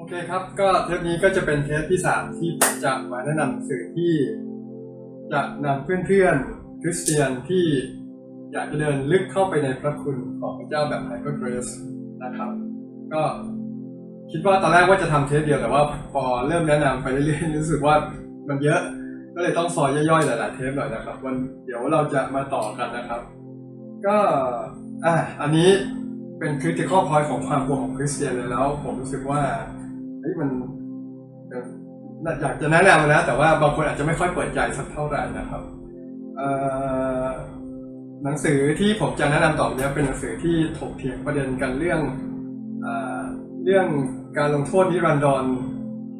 โอเคครับ ก็เทปนี้ก็จะเป็นเทปที่สามที่ผมจะมาแนะนำหนังสื่อที่ จะนำเพื่อนๆคริสเตียนที่อยากจะเดินลึกเข้าไปในพระคุณของพระเจ้าแบบไฮเปอร์เกรสนะครับ ก็คิดว่าตอนแรกว่าจะทำเทปเดียวแต่ว่าพอเริ่มแนะนำไปเรื่อยๆรู้สึกว่ามันเยอะก็เลยต้องซอยย่อยๆหลายๆเทปหน่อยนะครับ วันเดี๋ยวเราจะมาต่อกันนะครับ ก็อะอันนี้เป็นคริติคอลพอยของความกลัวของคริสเตียนเลยแล้ว ผมรู้สึกว่า เฮ้ยมันอยากจะแนะนำนะ แต่ว่าบางคนอาจจะไม่ค่อยเปิดใจสักเท่าไหร่นะครับหนังสือที่ผมจะแนะนำต่อเนี้เป็นหนังสือที่ถกเถียงประเด็นกันเรื่องเอเรื่องการลงโทษนิรันดร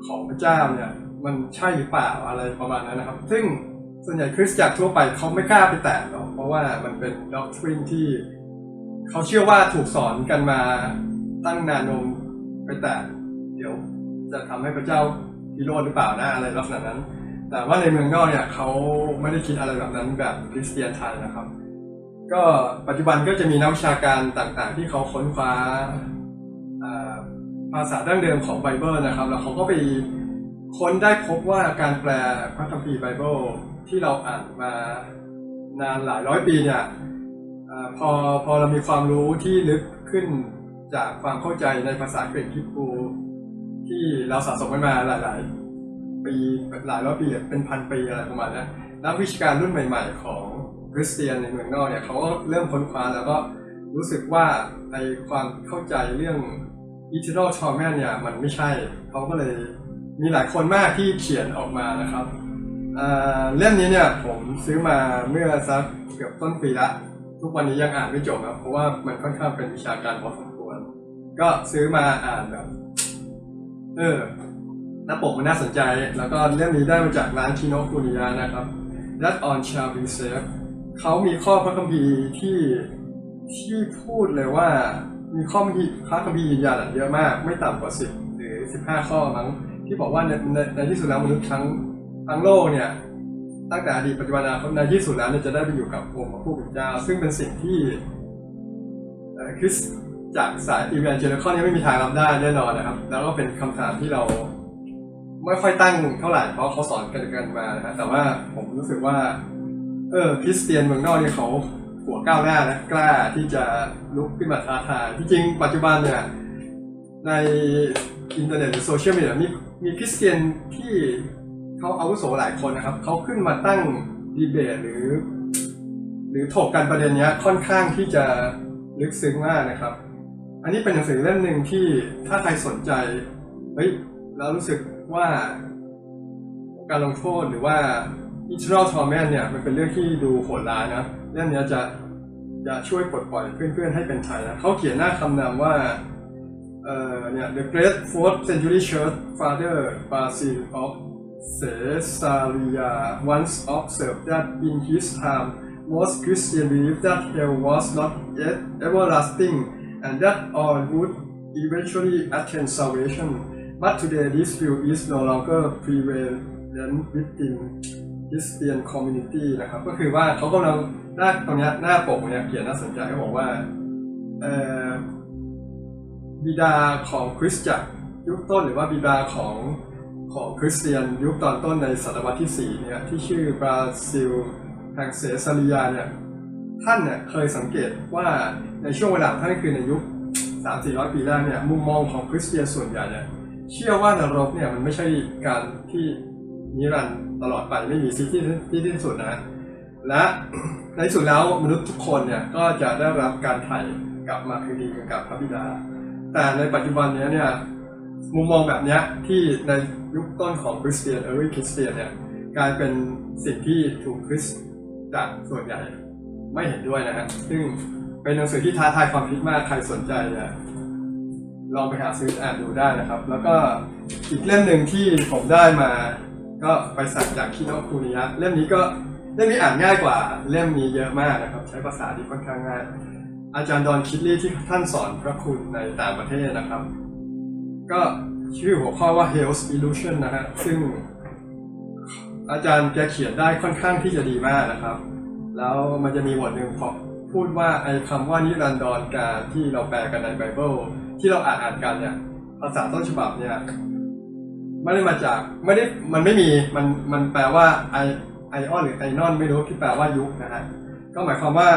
ของพระเจ้าเนี่ยมันใช่หรือเปล่าอะไรประมาณนั้นนะครับ ซึ่งส่วนใหญ่คริสตจักรทั่วไปเขาไม่กล้าไปแตะหรอกเพราะว่ามันเป็นด็อกทรินที่เขาเชื่อว่าถูกสอนกันมาตั้งนานนมไปแตะเดี๋ยว จะทำให้พระเจ้าพิโรธหรือเปล่านะอะไรลักษณะนั้น แต่ว่าในเมืองนอกเนี่ยเขาไม่ได้คิดอะไรแบบนั้นแบบคริสเตียนไทยนะครับ ก็ปัจจุบันก็จะมีนักวิชาการต่างๆ ที่เขาค้นคว้าภาษาดั้งเดิมของไบเบิลนะครับ แล้วเขาก็ไปค้นได้พบว่าการแปลพระคัมภีร์ไบเบิลที่เราอ่านมานานหลายร้อยปีเนี่ยอพอพอเรามีความรู้ที่ลึกขึ้นจากความเข้าใจในภาษากรีกฮิบรู ที่เราสะสมกันมาหลาย ๆ ปีหลายร้อยปีเป็นพันปีอะไรประมาณนี้นักวิชาการรุ่นใหม่ ๆ ของคริสเตียนในเมืองนอกเนี่ยเขาก็เริ่มค้นคว้าแล้วก็รู้สึกว่าในความเข้าใจเรื่อง eternal torment เนี่ยมันไม่ใช่ เขาก็เลยมีหลายคนมากที่เขียนออกมานะครับอ่าเล่มนี้เนี่ยผมซื้อมาเมื่อสักเกือบต้นปีละ ทุกวันนี้ยังอ่านไม่จบนะเพราะว่ามันค่อนข้างเป็นวิชาการพอสมควร ก็ซื้อมาอ่านแบบ เออหน้าปกมันน่าสนใจ แล้วก็เล่มนี้ได้มาจากร้านชิโนคุนิยานะครับ That on shall be safe เขามีข้อพระคัมภีร์ที่ที่พูดเลยว่ามีข้อพระคัมภีร์ยืนยันเยอะมาก ไม่ต่ำกว่าสิบหรือสิบห้าข้อมั้งที่บอกว่าในในในที่สุดแล้วมนุษย์ทั้งทั้งโลกเนี่ยตั้งแต่อดีตปัจจุบันอนาคตในที่สุดแล้วเนี่ยจะได้ไปอยู่กับองค์พระผู้เป็นเจ้า ซึ่งเป็นสิ่งที่เออคริสต จากสายอีเวนเจอร์คอนนี่ไม่มีทางรับได้แน่นอนนะครับ แล้วก็เป็นคำถามที่เราไม่ค่อยตั้งเท่าไหร่เพราะเขาสอนกันกันมานะฮะแต่ว่าผมรู้สึกว่า เออคริสเตียนเมืองนอกเนี่ยเขาหัวก้าวหน้านะกล้าที่จะลุกขึ้นมาท้าทายที่จริงปัจจุบันเนี่ยในอินเทอร์เน็ตหรือโซเชียลมีเดียมีมีคริสเตียนที่เขาอาวุโสหลายคนนะครับเขาขึ้นมาตั้งดีเบตหรือ หรือถกกันประเด็นเนี้ยค่อนข้างที่จะลึกซึ้งมากนะครับ อันนี้เป็นหนังสือเล่มหนึ่งที่ถ้าใครสนใจเฮ้ยแล้วรู้สึกว่าการลงโทษหรือว่า eternal torment เนี่ยมันเป็นเรื่องที่ดูโหดร้ายนะเรื่องนี้จะจะช่วยปลดปล่อยเพื่อนๆให้เป็นไทยนะเขาเขียนหน้าคำนามว่าเอ่อเนี่ย the great fourth century church father Basil of Caesarea once observed that in his time most Christians believed that hell was not yet everlasting and that all would eventually attain salvation but today this view is no longer prevalent within Christian community นะครับก็คือว่าเขากำลังหน้าตรงนี้หน้าปกเนี่ยเขียนน่าสนใจเขาบอกว่าบิดาของคริสตจักรยุคต้นหรือว่าบิดาของของคริสเตียนยุคตอนต้นในศตวรรษที่ 4 เนี่ยที่ชื่อบราซิลแห่งเซซาริยาเนี่ย ท่านเนี่ยเคยสังเกตว่าในช่วงเวลาท่านคือในยุค 3-400 ปีแรกเนี่ยมุมมองของคริสเตียนส่วนใหญ่เนี่ยเชื่อว่านรกเนี่ยมันไม่ใช่การที่นิรันดร์ตลอดไปไม่มีสิ่งที่ที่สิ้นสุดนะและในสุดแล้วมนุษย์ทุกคนเนี่ยก็จะได้รับการไถ่กลับมาคืนดีกันกับพระบิดา แต่ในปัจจุบันเนี้ยเนี่ยมุมมองแบบเนี้ยที่ในยุคต้นของคริสเตียนเอริคริสเตียนเนี่ยกลายเป็นสิ่งที่ถูกคริสต์จากส่วนใหญ่ ไม่เห็นด้วยนะฮะซึ่งเป็นหนังสือที่ท้าทายความคิดมากใครสนใจเนี่ยลองไปหาซื้ออ่านดูได้นะครับ แล้วก็อีกเล่มหนึ่งที่ผมได้มา ก็ไปสั่งจากคิโนคุนิยะเล่มนี้ก็เล่มนี้อ่านง่ายกว่าเล่มนี้เยอะมากนะครับ ใช้ภาษาที่ค่อนข้างง่าย อาจารย์ดอนคิดลี่ที่ท่านสอนพระคุณในต่างประเทศนะครับ ก็ชื่อหัวข้อว่า Health Illusion นะฮะซึ่งอาจารย์แกเขียนได้ค่อนข้างที่จะดีมากนะครับ แล้วมันจะมีบทหนึ่งพอพูดว่าไอ้คำว่านิรันดรการที่เราแปลกันในไบเบิลที่เราอ่านอ่านกันเนี่ยภาษาต้นฉบับเนี่ยไม่ได้มาจากไม่ได้มันไม่มีมันมันแปลว่าไอไอออนหรือไอนอนไม่รู้ที่แปลว่ายุคนะฮะก็หมายความว่า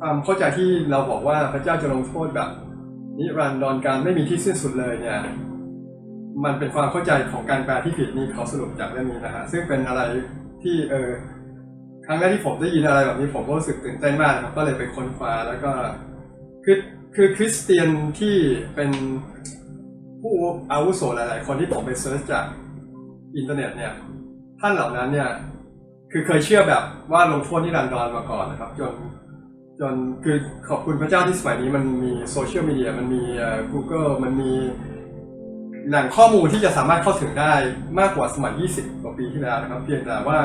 ความเข้าใจที่เราบอกว่าพระเจ้าจะลงโทษแบบนิรันดรการไม่มีที่สิ้นสุดเลยเนี่ยมันเป็นความเข้าใจของการแปลที่ผิดนี่เขาสรุปจากเรื่องนี้นะฮะซึ่งเป็นอะไรที่เออ ครั้งแรกที่ผมได้ยินอะไรแบบนี้ผมก็รู้สึกตื่นเต้นมากนะครับ ก็เลยไปค้นคว้าแล้วก็คือคือคริสเตียนที่เป็นผู้อาวุโสหลาย ๆ คนที่ผมไปเซิร์ชจากอินเทอร์เน็ตเนี่ย ท่านเหล่านั้นเนี่ย คือเคยเชื่อแบบว่าลงโทษนิรันดรมาก่อนนะครับ จนจนคือขอบคุณพระเจ้าที่สมัยนี้มันมีโซเชียลมีเดียมันมีเอ่อ Google มันมีแหล่งข้อมูลที่จะสามารถเข้าถึงได้มากกว่าสมัย 20 กว่าปีที่แล้วนะครับ เพียงแต่ว่า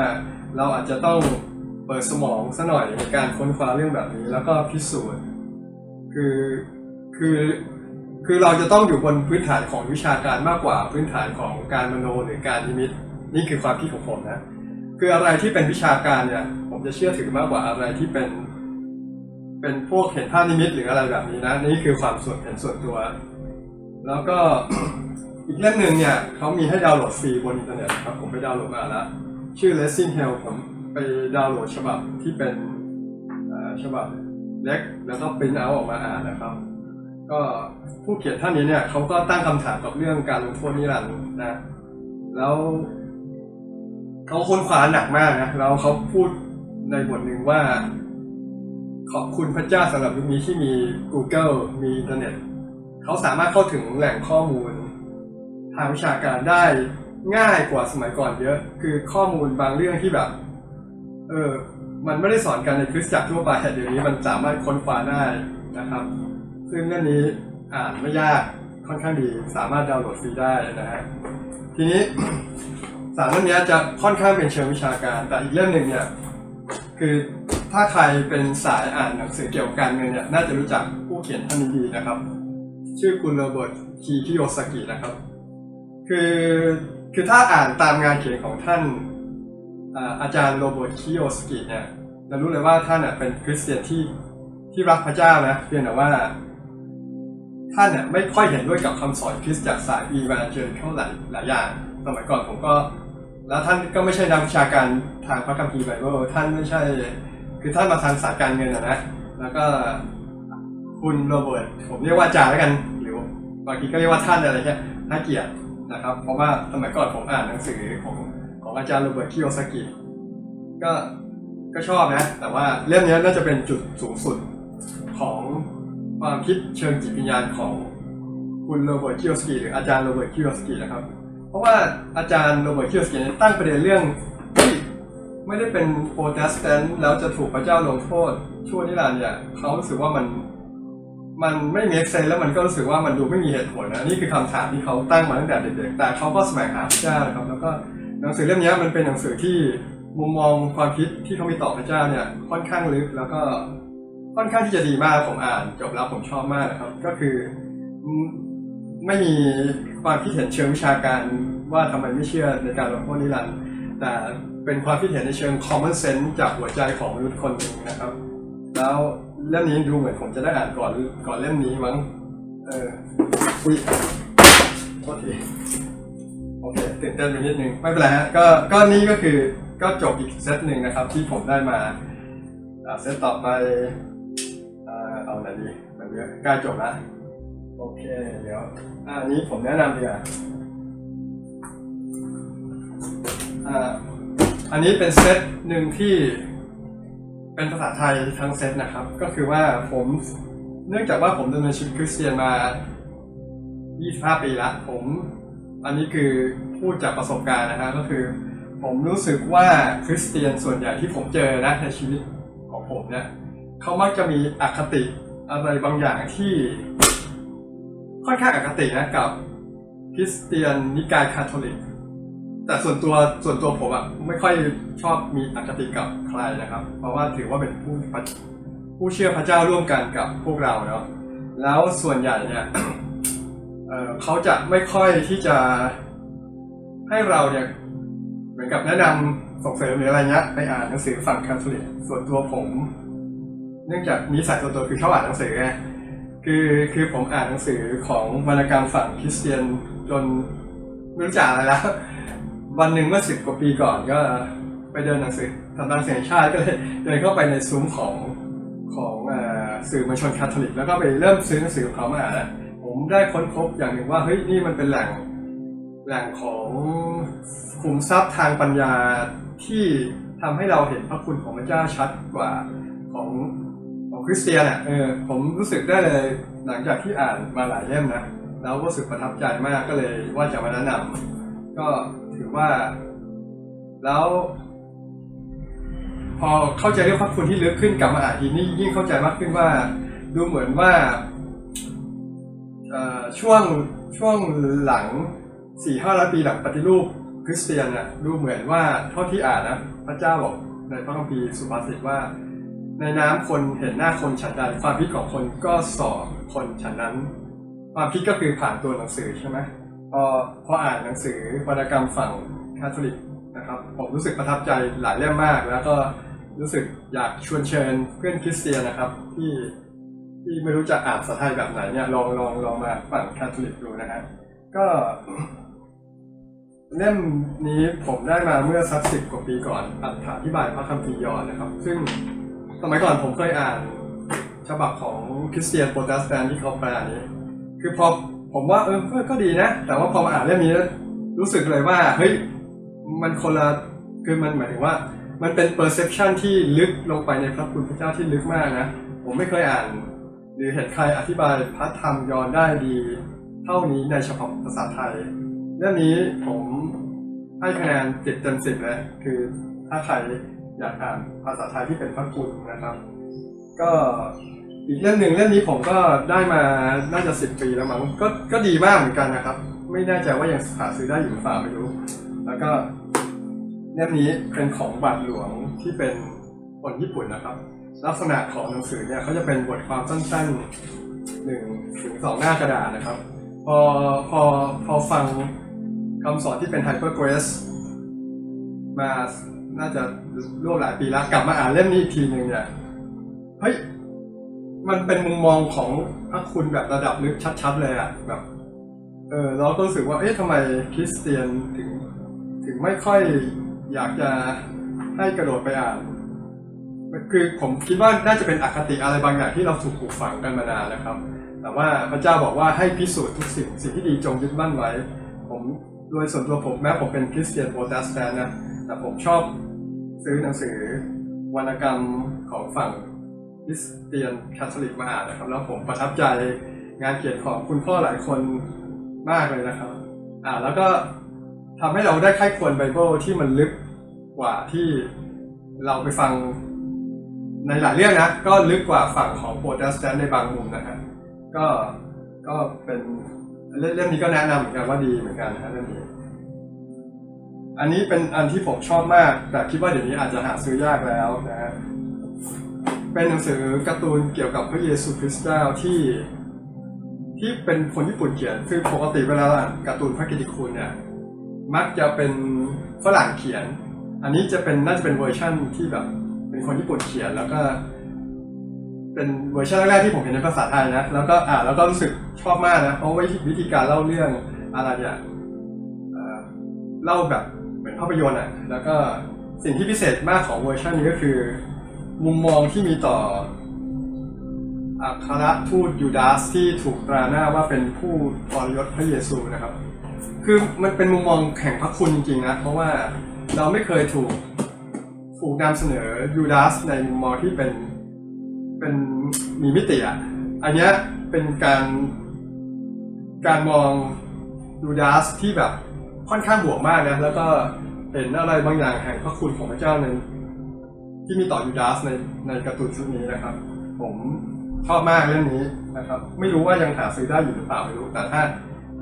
เราอาจจะต้อง ปิดสมองซะหน่อยในการค้นคว้าเรื่องแบบนี้ แล้วก็พิสูจน์คือคือคือเราจะต้องอยู่บนพื้นฐานของวิชาการมากกว่าพื้นฐานของการมโนหรือการนิมิตนี่คือความคิดของผมนะคืออะไรที่เป็นวิชาการเนี่ย ผมจะเชื่อถือมากกว่าอะไรที่เป็น เป็นพวกเห็นภาพนิมิตหรืออะไรแบบนี้นะนี่คือความส่วนเห็นส่วนตัว แล้วก็อีกเล่มหนึ่งเนี่ยเขามีให้ดาวน์โหลดฟรีบนอินเทอร์เน็ตครับผมไปดาวน์โหลดมาแล้ว ชื่อ Lessing Hell ผม ไปดาวน์โหลดฉบับที่เป็นฉบับเล็กแล้วก็ปริ้นเอาออกมาอ่านนะครับ ก็ผู้เขียนท่านนี้เนี่ยเขาก็ตั้งคำถามกับเรื่องการลงโทษนิรันดร์นะแล้วเขาค้นคว้าหนักมากนะแล้วเขาพูดในบทหนึ่งว่า ขอบคุณพระเจ้าสำหรับยุคนี้ที่มี Google มีอินเทอร์เน็ตเขาสามารถเข้าถึงแหล่งข้อมูล ทางวิชาการได้ง่ายกว่าสมัยก่อนเยอะ คือข้อมูลบางเรื่องที่แบบ เออ มันไม่ได้สอนกันในคริสตจักรทั่วไปแต่เดี๋ยวนี้มันสามารถค้นคว้าได้นะครับ ซึ่งเรื่องนี้อ่านไม่ยากค่อนข้างดี สามารถดาวน์โหลดฟรีได้นะฮะทีนี้สารเล่มนี้จะค่อนข้างเป็นเชิงวิชาการ แต่อีกเล่มหนึ่งเนี่ยคือถ้าใครเป็นสายอ่านหนังสือเกี่ยวกับการเงินเนี่ยน่าจะรู้จักผู้เขียนท่านนี้ดีนะครับ ชื่อคุณโรเบิร์ตคีคิโอซากินะครับ คือคือถ้าอ่านตามงานเขียนของท่าน อาจารย์โรเบิร์ตคิโอสกิเนี่ยเรารู้เลยว่าท่านเป็นคริสเตียนที่ที่รักพระเจ้านะเพียงแต่ว่า ท่านไม่ค่อยเห็นด้วยกับคำสอนคริสต์จากสายอีวานเจอริเท่าหลายหลายอย่าง สมัยก่อนผมก็ แล้วท่านก็ไม่ใช่นักวิชาการทางพระคัมภีร์ไบเบิลท่านไม่ใช่ คือท่านมาทางสายการเงินนะแล้วก็คุณโรเบิร์ตผมเรียกว่าอาจารย์แล้วกันหรือบางทีก็เรียกว่าท่านอะไรเงี้ยให้เกียรตินะครับ เพราะว่าสมัยก่อนผมอ่านหนังสือของ ของอาจารย์โรเบิร์ตคิโอซากิก็ก็ชอบนะ แต่ว่าเล่มนี้น่าจะเป็นจุดสูงสุดของความคิดเชิงจิตวิญญาณของคุณโรเบิร์ตคิโอสกิหรืออาจารย์โรเบิร์ตคิโอสกินะครับ เพราะว่าอาจารย์โรเบิร์ตคิโอสกิเนี่ยตั้งประเด็นเรื่องที่ไม่ได้เป็นโปรเตสแตนต์แล้วจะถูกพระเจ้าลงโทษชั่วนิรันดร์เนี่ยเขารู้สึกว่ามันมันไม่มีเซนแล้วมันก็รู้สึกว่ามันดูไม่มีเหตุผลนะนี่คือคำถามที่เขาตั้งมาตั้งแต่เด็กๆแต่เขาก็แสวงหาพระเจ้านะครับ แล้วก็ หนังสือเล่มนี้มันเป็นหนังสือที่มุมมองความคิดที่เขามีต่อพระเจ้าเนี่ยค่อนข้างลึกแล้วก็ค่อนข้างที่จะดีมากผมอ่านจบแล้วผมชอบมากนะครับ ก็คือไม่มีความคิดเห็นเชิงวิชาการว่าทำไมไม่เชื่อในการลงโทษนิรันดร์แต่เป็นความคิดเห็นในเชิง common sense จากหัวใจของมนุษย์คนหนึ่งนะครับ แล้วเล่มนี้ดูเหมือนผมจะได้อ่านก่อนก่อนเล่มนี้มั้งเอออุ้ยโทษที โอเคตื่นเต้นไปนิดนึง ไม่เป็นไรฮะก็ก็นี่ก็คือก็จบอีกเซตหนึ่งนะครับ ที่ผมได้มาเซตต่อไปเอาไหนดีมันเยอะใกล้จบแล้วโอเคเดี๋ยวอันนี้ผมแนะนำดีกว่าอ่าอันนี้เป็นเซตหนึ่งที่เป็นภาษาไทยทั้งเซตนะครับ ก็คือว่าผมเนื่องจากว่าผมดำเนินชีวิตคริสเตียนมา 25 ปีละผม อันนี้คือพูดจากประสบการณ์นะฮะก็คือ ผมรู้สึกว่าคริสเตียนส่วนใหญ่ที่ผมเจอนะในชีวิตของผมเนี่ยเขามักจะมีอคติอะไรบางอย่างที่ค่อนข้างอคตินะกับคริสเตียนนิกายคาทอลิก แต่ส่วนตัวส่วนตัวผมอะไม่ค่อยชอบมีอคติกับใครนะครับ เพราะว่าถือว่าเป็นผู้ผู้เชื่อพระเจ้าร่วมกันกับพวกเราเนาะแล้วส่วนใหญ่เนี่ย เขาจะไม่ค่อยที่จะให้เราเนี่ยเหมือนกับแนะนำส่งเสริมหรืออะไรเงี้ยไปอ่านหนังสือฝั่งคาทอลิกส่วนตัวผม เนื่องจากนิสัยส่วนตัวคือชอบอ่านหนังสือไงคือคือผมอ่านหนังสือของวรรณกรรมฝั่งคริสเตียนจนไม่รู้จักอะไรแล้ว วันหนึ่งเมื่อสิบกว่าปีก่อนก็ไปเดินหนังสือสำนักเสียงชาติก็เลยเดินเข้าไปในซุ้มของของอสื่อมวลชนคาทอลิก แล้วก็ไปเริ่มซื้อหนังสือของเขามาอ่าน ผมได้ค้นพบอย่างหนึ่งว่าเฮ้ยนี่มันเป็นแหล่งแหล่งของขุมทรัพย์ทางปัญญาที่ทำให้เราเห็นพระคุณของพระเจ้าชัดกว่าของของคริสเตียนอะเออผมรู้สึกได้เลยหลังจากที่อ่านมาหลายเล่มนะแล้วก็รู้สึกประทับใจมากก็เลยว่าจะมาแนะนำก็ถือว่า แล้ว พอเข้าใจเรื่องพระคุณที่ลึกขึ้นกลับมาอ่านทีนี่ยิ่งเข้าใจมากขึ้นว่า ดูเหมือนว่า ช่วงช่วงหลังสี่ห้าร้อยปีหลังปฏิรูปคริสเตียนน่ะดูเหมือนว่าเท่าที่อ่านนะพระเจ้าบอกในพระคัมภีร์สุภาษิตว่า ในน้ำคนเห็นหน้าคนฉันใดความคิดของคนก็สอบคนฉันนั้น ความคิดก็คือผ่านตัวหนังสือใช่ไหมพอพออ่านหนังสือวรรณกรรมฝั่งคาทอลิกนะครับผมรู้สึกประทับใจหลายเล่มมาก แล้วก็รู้สึกอยากชวนเชิญเพื่อนคริสเตียนนะครับที่ ที่ไม่รู้จะอ่านภาษาไทยแบบไหนเนี่ยลองลองลองมาฝั่งคาทอลิกดูนะฮะก็เล่มนี้ผมได้มาเมื่อสักสิบกว่าปีก่อนอธิบายพระคัมภีร์ยอห์นนะครับ ซึ่งสมัยก่อนผมเคยอ่านฉบับของคริสเตียนโปรเตสแตนต์ที่เขาแปลนี้ คือพอผมว่าเออก็ดีนะ แต่ว่าพอมาอ่านเล่มนี้รู้สึกเลยว่าเฮ้ยมันคนละคือมันหมายถึงว่า มันเป็น perception ที่ลึกลงไปในพระคุณพระเจ้าที่ลึกมากนะ ผมไม่เคยอ่าน หรือเห็นใครอธิบายพระธรรมยอนได้ดี เท่านี้ในเฉพาะภาษาไทย เรื่องนี้ผมให้คะแนนสิบเต็มสิบเลยคือถ้าใครอยากอ่านภาษาไทยที่เป็นพระคุณนะครับ ก็อีกเรื่องหนึ่งเรื่องนี้ผมก็ได้มาน่าจะสิบปีแล้วมั้งก็ก็ดีมากเหมือนกันนะครับ ไม่แน่ใจว่ายังหาซื้อได้อยู่หรือเปล่าไม่รู้ แล้วก็เล่มนี้เป็นของบาทหลวงที่เป็นคนญี่ปุ่นนะครับ ลักษณะของหนังสือเนี่ยเขาจะเป็นบทความสั้นๆหนึ่งถึงสองหน้ากระดาษนะครับ พอพอพอฟังคำสอนที่เป็น Hyper Grace มาน่าจะร่วมหลายปีแล้วกลับมาอ่านเล่มนี้อีกทีหนึ่งเนี่ยเฮ้ยมันเป็นมุมมองของพระคุณแบบระดับลึกชัด ๆ เลยอะแบบเออเราก็รู้สึกว่าเอ๊ะทำไมคริสเตียนถึง ถึงไม่ค่อยอยากจะให้กระโดดไปอ่าน คือผมคิดว่าน่าจะเป็นอคติอะไรบางอย่างที่เราถูกปลูกฝังกันมานานนะครับ แต่ว่าพระเจ้าบอกว่าให้พิสูจน์ทุกสิ่งสิ่งที่ดีจงยึดมั่นไว้ ผมโดยส่วนตัวผมแม้ผมเป็นคริสเตียนโปรเตสแตนต์นะแต่ผมชอบซื้อหนังสือวรรณกรรมของฝั่งคริสเตียนคาทอลิกมาอ่านนะครับ แล้วผมประทับใจงานเขียนของคุณพ่อหลายคนมากเลยนะครับ อ่าแล้วก็ทำให้เราได้ไข้ควรไบเบิลที่มันลึกกว่าที่เราไปฟัง ในหลายเรื่องนะ ก็ลึกกว่าฝั่งของโปรเตสแตนต์ในบางมุมนะฮะก็ก็เป็นเล่มเล่มนี้ก็แนะนำเหมือนกันว่าดีเหมือนกันนะฮะเล่มนี้ อันนี้เป็นอันที่ผมชอบมาก แต่คิดว่าเดี๋ยวนี้อาจจะหาซื้อยากแล้วนะฮะเป็นหนังสือการ์ตูนเกี่ยวกับพระเยซูคริสต์เจ้าที่ที่เป็นคนญี่ปุ่นเขียน คือปกติเวลาอ่านการ์ตูนพระกิตติคุณเนี่ยมักจะเป็นฝรั่งเขียน อันนี้จะเป็นน่าจะเป็นเวอร์ชั่นที่แบบ เป็นคนญี่ปุ่นเขียนแล้วก็ เป็นเวอร์ชันแรกๆที่ผมเห็นในภาษาไทยนะแล้วก็อ่านแล้วก็รู้สึกชอบมากนะเพราะว่าวิธีการเล่าเรื่องอะไรเนี่ยเอ่อเล่าแบบเหมือนภาพยนตร์อะแล้วก็สิ่งที่พิเศษมากของเวอร์ชันนี้ก็คือ มุมมองที่มีต่ออัครทูตยูดาสที่ถูกตราหน้าว่าเป็นผู้ทรยศพระเยซูนะครับ คือมันเป็นมุมมองแห่งพระคุณจริงๆนะ เพราะว่าเราไม่เคยถูก ถูกนำเสนอยูดาสในมุมมองที่เป็นเป็นมีมิติอะ อันเนี้ยเป็นการการมองยูดาสที่แบบค่อนข้างบวกมากนะ แล้วก็เห็นอะไรบางอย่างแห่งพระคุณของพระเจ้าในที่มีต่อยูดาสในในการ์ตูนชุดนี้นะครับ ผมชอบมากเรื่องนี้นะครับ ไม่รู้ว่ายังหาซื้อได้อยู่หรือเปล่าไม่รู้แต่ถ้า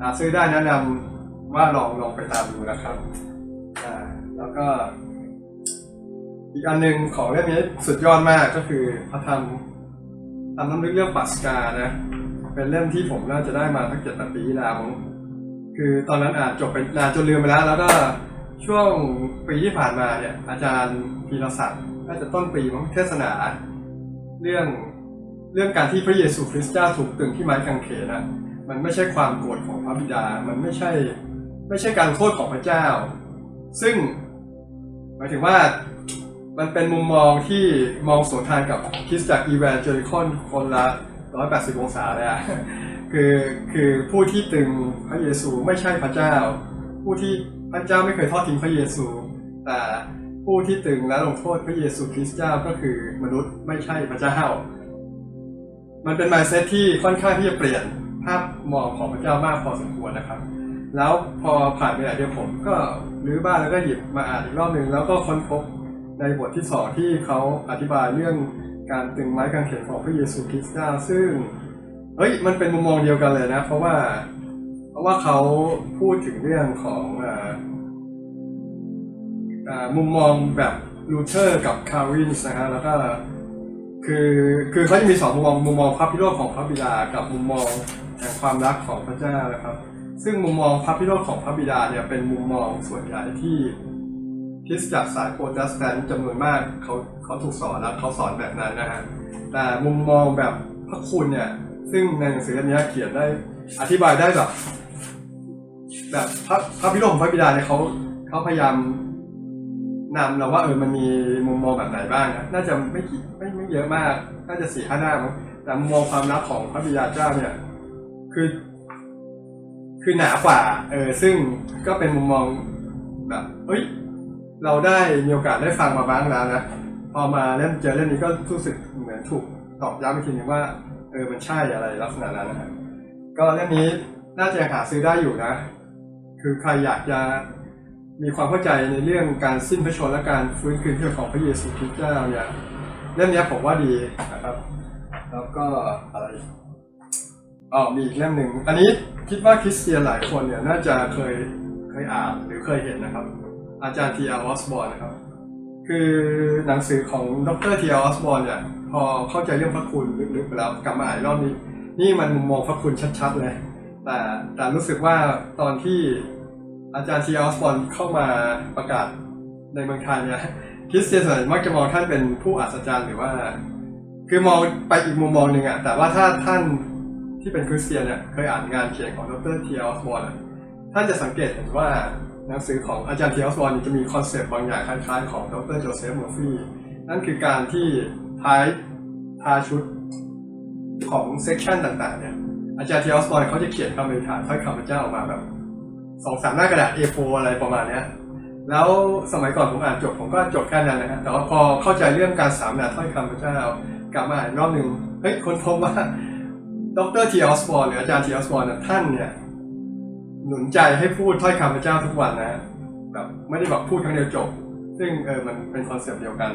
หาซื้อได้แนะนำว่าลองลองไปตามดูนะครับอ่าแล้วก็ อีกอันหนึ่งของเรื่องนี้สุดยอดมากก็คือพระธรรมทำน้ำลึกเรื่องปัสกานะ เป็นเล่มที่ผมน่าจะได้มาตั้งเจ็ดปีแล้วคือตอนนั้นอ่านจบไปนานจนลืมไปแล้ว แล้วก็ช่วงปีที่ผ่านมาเนี่ย อาจารย์พีรศักดิ์น่าจะต้นปีมั้งเทศนา เรื่องเรื่องการที่พระเยซูคริสต์เจ้าถูกตึงที่ไม้กางเขนนะมันไม่ใช่ความโกรธของพระบิดา มันไม่ใช่ ไม่ใช่การโทษของพระเจ้า ซึ่งหมายถึงว่า มันเป็นมุมมองที่มองสวนทางกับคริสตจักรอีแวนเจอริคอนคนละ 180 องศาเลยอะคือคือผู้ที่ตึงพระเยซูไม่ใช่พระเจ้า ผู้ที่พระเจ้าไม่เคยทอดทิ้งพระเยซู แต่ผู้ที่ตึงและลงโทษพระเยซูคริสต์เจ้าก็คือมนุษย์ไม่ใช่พระเจ้า มันเป็น mindset ที่ค่อนข้างที่จะเปลี่ยนภาพมองของพระเจ้ามากพอสมควรนะครับ แล้วพอผ่านไปหลายเดือนผมก็รื้อบ้านแล้วก็หยิบมาอ่านอีกรอบหนึ่งแล้วก็ค้นพบ ในบทที่สองที่เขาอธิบายเรื่องการตึงไม้กางเขนของพระเยซูคริสต์เจ้าซึ่งเฮ้ยมันเป็นมุมมองเดียวกันเลยนะ เพราะว่า เพราะว่าเขาพูดถึงเรื่องของอ่าอ่ามุมมองแบบลูเทอร์กับคาร์วินส์นะฮะแล้วก็คือคือเขาจะมีสองมุมมองมุมมองพระพิโรธของพระบิดา กับมุมมองแห่งความรักของพระเจ้านะครับ ซึ่งมุมมองพระพิโรธของพระบิดาเนี่ยเป็นมุมมองส่วนใหญ่ที่ คริสจักสายโปรเตสแตนต์จำนวนมากเขาเขาถูกสอนแล้วเขาสอนแบบนั้นนะฮะแต่มุมมองแบบพระคุณเนี่ย ซึ่งในหนังสือเล่มนี้เขียนได้อธิบายได้แบบ แบบพระพระพิโรธพระบิดาเนี่ยเขาเขาพยายามนำเราว่าเออมันมีมุมมองแบบไหนบ้างนะน่าจะไม่กี่ไม่ไม่เยอะมาก น่าจะสี่ห้าหน้ามั้งแต่มุมมองความรักของพระบิดาเจ้าเนี่ย คือ คือหนากว่า เออซึ่งก็เป็นมุมมองแบบเฮ้ย เราได้มีโอกาสได้ฟังมาบ้างแล้วนะพอมาเล่นเจอเรื่องนี้ก็รู้สึกเหมือนถูกตอกย้ำอีกทีนึงว่าเออมันใช่อะไรลักษณะนั้นนะครับก็เรื่องนี้น่าจะหาซื้อได้อยู่นะ คือใครอยากจะมีความเข้าใจในเรื่องการสิ้นพระชนและการฟื้นคืนชีพของพระเยซูคริสต์เจ้าเนี่ยเรื่องนี้ผมว่าดีนะครับ แล้วก็อะไรอ๋อมีอีกเล่มหนึ่งอันนี้คิดว่าคริสเตียนหลายคนเนี่ยน่าจะเคยเคยอ่านหรือเคยเห็นนะครับ อาจารย์ทีอาร์ออสบอร์นะครับ คือหนังสือของดรทีอาร์ออสบอร์เนี่ยพอเข้าใจเรื่องพระคุณลึกๆไปแล้วกลับมาอ่านรอบนี้ นี่มันมุมมองพระคุณชัดๆเลยแต่แต่รู้สึกว่าตอนที่อาจารย์ทีอาร์ออสบอร์เข้ามาประกาศในเมืองไทยเนี่ยคริสเตียนส่วนใหญ่มักจะมองท่านเป็นผู้อัศจรรย์หรือว่า คือมองไปอีกมุมมองหนึ่งอะแต่ว่าถ้าท่านที่เป็นคริสเตียนเนี่ยเคยอ่านงานเขียนของดรทีอาร์ออสบอร์ท่านจะสังเกตเห็นว่า หนังสือของอาจารย์เทีอาร์อสบอร์จะมีคอนเซปต์บางอย่างคล้ายๆของดรโจเซฟมอร์ฟีนั่นคือการที่ท้ายทาชุดของเซกชันต่างๆเนี่ยอาจารย์เทีอาร์อสบอร์เขาจะเขียนคำอธิษฐานถ้อยคำพระเจ้าออกมาแบบสองสามหน้ากระดาษ A4 อะไรประมาณเนี้ยแล้วสมัยก่อนผมอ่านจบผมก็จบแค่นั้นนะฮะแต่ว่าพอเข้าใจเรื่องการสามนาถ้อยคำพระเจ้ากลับมาอ่านรอบหนึ่งเฮ้ยคนพบว่าดรทีออสบอร์หรืออาจารย์ทีออสบอร์ท่านเนี่ย หนุนใจให้พูดถ้อยคำพระเจ้าทุกวันนะแบบไม่ได้แบบพูดครั้งเดียวจบ ซึ่งเออมันเป็นคอนเซปต์เดียวกัน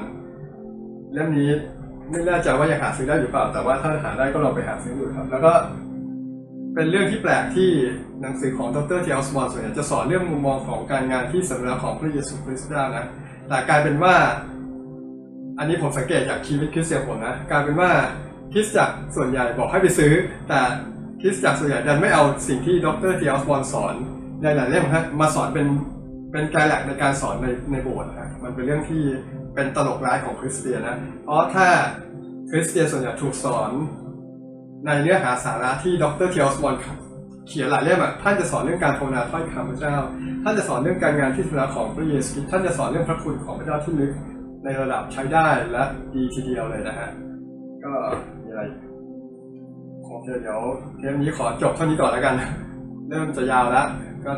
เล่มนี้ไม่แน่ใจว่ายังหาซื้อได้หรือเปล่า แต่ว่าถ้าหาได้ก็ลองไปหาซื้อดูครับ แล้วก็เป็นเรื่องที่แปลกที่หนังสือของดรทีออสบอร์ส่วนใหญ่จะสอนเรื่องมุมมองของการงานที่สำเร็จของพระเยซูคริสต์ได้นะ แต่กลายเป็นว่า อันนี้ผมสังเกตจากชีวิตคริสเตียนผมนะกลายเป็นว่าคริสตจักรส่วนใหญ่บอกให้ไปซื้อ แต่ คริสตจักรส่วนใหญ่ดันไม่เอาสิ่งที่ดรเทีออสบอร์สอนในหลายเล่มฮะมาสอนเป็นเป็นกด์แหลักในการสอนในในโบสถ์นะมันเป็นเรื่องที่เป็นตลกร้ายของคริสเตียนนะเพราะถ้าคริสเตียนส่วนใหญ่ถูกสอน ในเนื้อหาสาระที่ดรเทียสบอนเขียนหลายเล่มอะท่านจะสอนเรื่องการภาวนาถ้อยคำพระเจ้า ท่านจะสอนเรื่องการงานที่สำคัญของพระเยซูคริสต์ท่านจะสอนเรื่องพระคุณของพระเจ้าที่ลึกในระดับใช้ได้และดีทีเดียวเลยนะฮะก็ เดี๋ยวเทปนี้ขอจบเท่านี้ก่อนแล้วกัน เริ่มจะยาวแล้ว ก็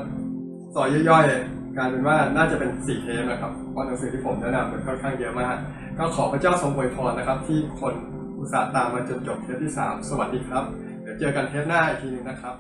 ซอยย่อยๆกลายเป็นว่าน่าจะเป็นสี่เทปนะครับเพราะหนังสือที่ผมแนะนำมันค่อนข้างเยอะมาก ก็ขอพระเจ้าทรงอวยพรนะครับ ที่คนอุตส่าห์ตามมาจนจบเทปที่3สวัสดีครับ เดี๋ยวเจอกันเทปหน้าอีกทีหนึงนะครับ